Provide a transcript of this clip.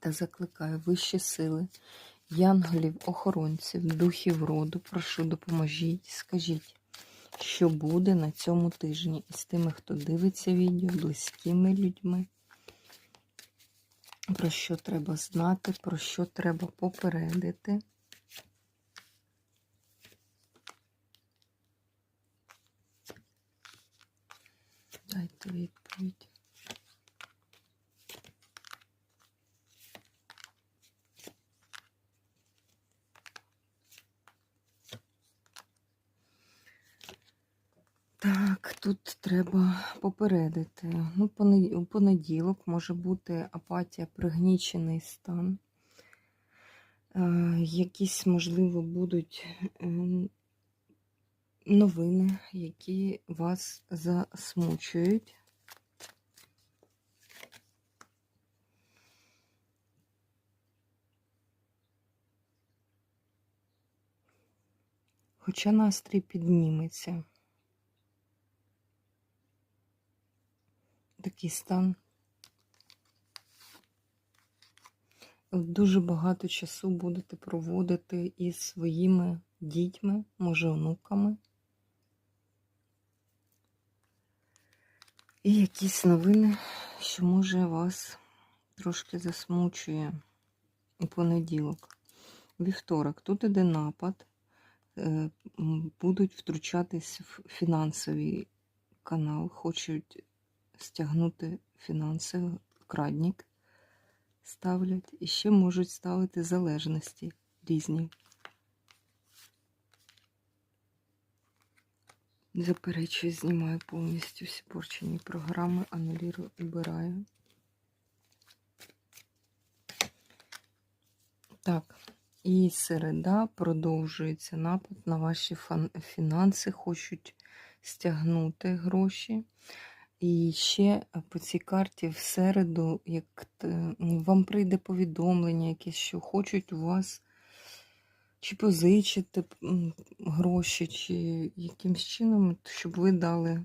Та закликаю вищі сили, янголів, охоронців, духів роду, прошу, допоможіть, скажіть, що буде на цьому тижні із тими, хто дивиться відео, близькими людьми, про що треба знати, про що треба попередити. Дайте відповідь. Так, тут треба попередити. Ну, у понеділок може бути апатія, пригнічений стан. Е, якісь, можливо, будуть е, новини, які вас засмучують. Хоча настрій підніметься. Такий стан. Дуже багато часу будете проводити із своїми дітьми, може, онуками. І якісь новини, що може вас трошки засмучує у понеділок. Вівторок, тут іде напад, е, будуть втручатись в фінансовий канал, хочуть стягнути фінанси, крадник ставлять. І ще можуть ставити залежності різні. Заперечую, знімаю повністю всі порчені програми, анулірую, убираю. Так, і середа продовжується напад на ваші фінанси, хочуть стягнути гроші. І ще по цій карті в середу, як вам прийде повідомлення, якесь, що хочуть у вас чи позичити гроші, чи якимсь чином, щоб ви дали